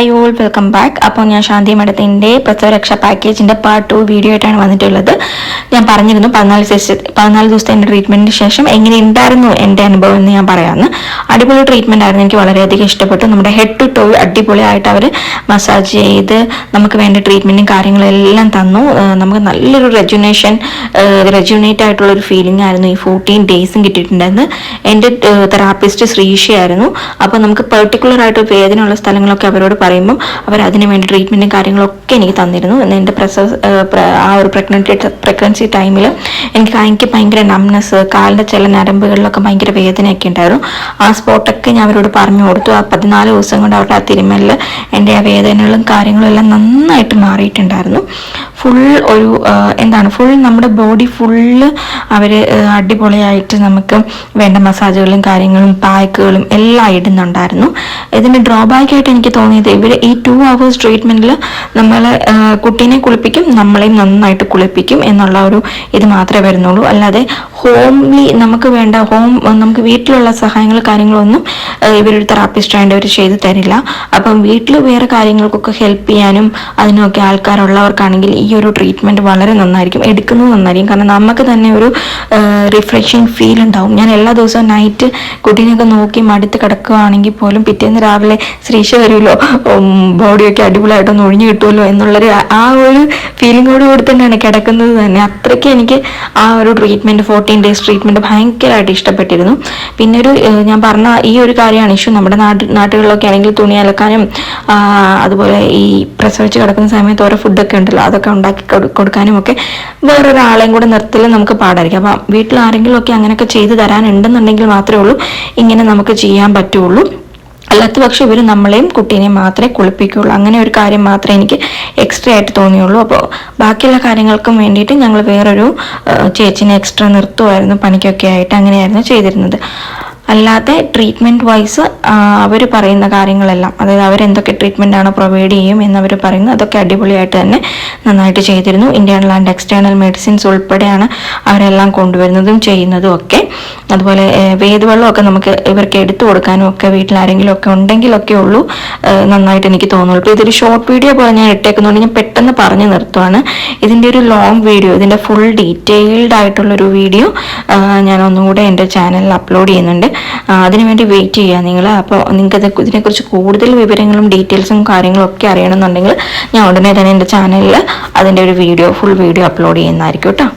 Hi all welcome back അപ്പോൾ ഞാൻ ശാന്തി മഠത്തിന്റെ പ്രസവരക്ഷ പാക്കേജിന്റെ പാർട്ട് ടു വീഡിയോ ആയിട്ടാണ് വന്നിട്ടുള്ളത്. ഞാൻ പറഞ്ഞിരുന്നു പതിനാല് ദിവസ പതിനാല് ദിവസത്തെ എന്റെ ട്രീറ്റ്മെന്റിന് ശേഷം എങ്ങനെ ഉണ്ടായിരുന്നു എന്റെ അനുഭവം എന്ന് ഞാൻ പറയാമെന്ന് അടിപൊളി ട്രീറ്റ്മെന്റ് ആയിരുന്നു. എനിക്ക് വളരെയധികം ഇഷ്ടപ്പെട്ടു. നമ്മുടെ ഹെഡ് ടു ടോ അടിപൊളിയായിട്ട് അവർ മസാജ് ചെയ്ത് നമുക്ക് വേണ്ട ട്രീറ്റ്മെന്റും കാര്യങ്ങളെല്ലാം തന്നു. നമുക്ക് നല്ലൊരു റെജുനേഷൻ റെജുനേറ്റ് ആയിട്ടുള്ളൊരു ഫീലിംഗ് ആയിരുന്നു ഈ ഫോർട്ടീൻ ഡേയ്സും കിട്ടിയിട്ടുണ്ടായിരുന്നു എന്റെ തെറാപ്പിസ്റ്റ് ശ്രീഷയായിരുന്നു അപ്പോൾ നമുക്ക് പെർട്ടിക്കുലർ ആയിട്ട് വേദനയുള്ള സ്ഥലങ്ങളൊക്കെ അവരോട് പറയുമ്പം അവർ അതിന് വേണ്ടി ട്രീറ്റ്മെന്റും കാര്യങ്ങളൊക്കെ എനിക്ക് തന്നിരുന്നു. എന്റെ പ്രസവ ആ ഒരു പ്രഗ്നന്റി പ്രഗ്നൻസി ടൈമിൽ എനിക്ക് എനിക്ക് ഭയങ്കര നംനെസ് കാലിന്റെ ചില നരമ്പുകളിലൊക്കെ ഭയങ്കര വേദനയൊക്കെ ഉണ്ടായിരുന്നു. ആ സ്പോട്ടൊക്കെ ഞാൻ അവരോട് പറഞ്ഞു കൊടുത്തു. ആ പതിനാല് ദിവസം കൊണ്ട് അവരുടെ ആ തിരുമലിൽ എന്റെ ആ വേദനകളും കാര്യങ്ങളും എല്ലാം നന്നായിട്ട് മാറിയിട്ടുണ്ടായിരുന്നു. ഫുൾ ഒരു എന്താണ് ഫുൾ നമ്മുടെ ബോഡി ഫുള്ള് അവർ അടിപൊളിയായിട്ട് നമുക്ക് വേണ്ട മസാജുകളും കാര്യങ്ങളും പാക്കുകളും എല്ലാം ഇടുന്നുണ്ടായിരുന്നു. ഇതിന്റെ ഡ്രോബാക്ക് ആയിട്ട് എനിക്ക് തോന്നിയത് ഇവർ ഈ ടു അവേഴ്സ് ട്രീറ്റ്മെന്റിൽ നമ്മൾ കുട്ടീനെ കുളിപ്പിക്കും നമ്മളെയും നന്നായിട്ട് കുളിപ്പിക്കും എന്നുള്ള ഒരു ഇത് മാത്രമേ വരുന്നുള്ളൂ. അല്ലാതെ ഹോംലി നമുക്ക് വേണ്ട ഹോം നമുക്ക് വീട്ടിലുള്ള സഹായങ്ങൾ കാര്യങ്ങളൊന്നും ഇവരൊരു തെറാപ്പിസ്റ്റ് ആയിട്ട് അവർ ചെയ്തു തരില്ല. അപ്പം വീട്ടിൽ വേറെ കാര്യങ്ങൾക്കൊക്കെ ഹെൽപ്പ് ചെയ്യാനും അതിനൊക്കെ ആൾക്കാരുള്ളവർക്കാണെങ്കിൽ ഈ ഒരു ട്രീറ്റ്മെന്റ് വളരെ നന്നായിരിക്കും. എടുക്കുന്നത് നന്നായിരിക്കും. കാരണം നമുക്ക് തന്നെ ഒരു റിഫ്രഷിങ് ഫീൽ ഉണ്ടാവും. ഞാൻ എല്ലാ ദിവസവും നൈറ്റ് കുട്ടീനെയൊക്കെ നോക്കി മടുത്ത് കിടക്കുകയാണെങ്കിൽ പോലും പിറ്റേന്ന് രാവിലെ ശ്രീശ വരുമല്ലോ ബോഡിയൊക്കെ അടിപൊളിയായിട്ടൊന്ന് ഒഴിഞ്ഞു കിട്ടുമല്ലോ എന്നുള്ളൊരു ആ- ഒരു ഫീലിങ്ങോട് കൂടി തന്നെയാണ് കിടക്കുന്നത് തന്നെ. അത്രയ്ക്ക് എനിക്ക് ആ ഒരു ട്രീറ്റ്മെന്റ് ഫോർട്ടീൻ ഡേയ്സ് ട്രീറ്റ്മെന്റ് ഭയങ്കരമായിട്ട് ഇഷ്ടപ്പെട്ടിരുന്നു. പിന്നെ ഒരു ഞാൻ പറഞ്ഞ ഈ ഒരു കാര്യമാണ് ഇഷ്യൂ നമ്മുടെ നാട്ടിൽ നാട്ടുകളിലൊക്കെ ആണെങ്കിൽ തുണി അലക്കാനും അതുപോലെ ഈ പ്രസവിച്ച് കിടക്കുന്ന സമയത്ത് ഓരോ ഫുഡൊക്കെ ഉണ്ടല്ലോ അതൊക്കെ ഉണ്ടാക്കി കൊടു- കൊടുക്കാനും ഒക്കെ വേറൊരാളെയും കൂടെ നിർത്തൽ നമുക്ക് പാടായിരിക്കും. അപ്പം വീട്ടിൽ ആരെങ്കിലും ഒക്കെ അങ്ങനെയൊക്കെ ചെയ്തു തരാനുണ്ടെന്നുണ്ടെങ്കിൽ മാത്രമേ ഉള്ളൂ. ഇങ്ങനെ നമുക്ക് ചെയ്യാൻ പറ്റുള്ളൂ. അല്ലാത്ത പക്ഷെ ഇവർ നമ്മളെയും കുട്ടീനെയും മാത്രമേ കുളിപ്പിക്കുകയുള്ളൂ. അങ്ങനെ ഒരു കാര്യം മാത്രമേ എനിക്ക് എക്സ്ട്രാ ആയിട്ട് തോന്നിയുള്ളൂ. അപ്പോൾ ബാക്കിയുള്ള കാര്യങ്ങൾക്കും വേണ്ടിയിട്ട് ഞങ്ങൾ വേറൊരു ചേച്ചിനെ എക്സ്ട്രാ നിർത്തുമായിരുന്നു. പണിക്കൊക്കെ ആയിട്ട് അങ്ങനെയായിരുന്നു ചെയ്തിരുന്നത്. അല്ലാതെ ട്രീറ്റ്മെന്റ് വൈസ് അവർ പറയുന്ന കാര്യങ്ങളെല്ലാം. അതായത് അവരെന്തൊക്കെ ട്രീറ്റ്മെന്റ് ആണ് പ്രൊവൈഡ് ചെയ്യും എന്നവർ പറയുന്നു. അതൊക്കെ അടിപൊളിയായിട്ട് തന്നെ നന്നായിട്ട് ചെയ്തിരുന്നു. ഇന്റേണൽ ആൻഡ് എക്സ്റ്റേണൽ മെഡിസിൻസ് ഉൾപ്പെടെയാണ് അവരെല്ലാം കൊണ്ടുവരുന്നതും ചെയ്യുന്നതും ഒക്കെ. അതുപോലെ വേദവെള്ളമൊക്കെ നമുക്ക് ഇവർക്ക് എടുത്തു കൊടുക്കാനും ഒക്കെ വീട്ടിൽ ആരെങ്കിലും ഒക്കെ ഉണ്ടെങ്കിലൊക്കെ ഉള്ളൂ. നന്നായിട്ട് എനിക്ക് തോന്നുള്ളൂ. ഇപ്പോൾ ഇതൊരു ഷോർട്ട് വീഡിയോ പോലെ ഞാൻ ഇട്ടേക്കുന്നതുകൊണ്ട് ഞാൻ പെട്ടെന്ന് പറഞ്ഞു നിർത്തുവാണ്. ഇതിന്റെ ഒരു ലോങ് വീഡിയോ ഇതിന്റെ ഫുൾ ഡീറ്റെയിൽഡ് ആയിട്ടുള്ളൊരു വീഡിയോ ഞാൻ ഒന്നുകൂടെ എന്റെ ചാനലിൽ അപ്ലോഡ് ചെയ്യുന്നുണ്ട്. അതിനുവേണ്ടി വെയിറ്റ് ചെയ്യുക നിങ്ങൾ അപ്പോൾ നിങ്ങൾക്ക് ഇത് ഇതിനെക്കുറിച്ച് കൂടുതൽ വിവരങ്ങളും ഡീറ്റെയിൽസും കാര്യങ്ങളും ഒക്കെ അറിയണമെന്നുണ്ടെങ്കിൽ ഞാൻ ഉടനെ തന്നെ എന്റെ ചാനലിൽ അതിന്റെ ഒരു വീഡിയോ ഫുൾ വീഡിയോ അപ്ലോഡ് ചെയ്യുന്നതായിരിക്കും കേട്ടോ.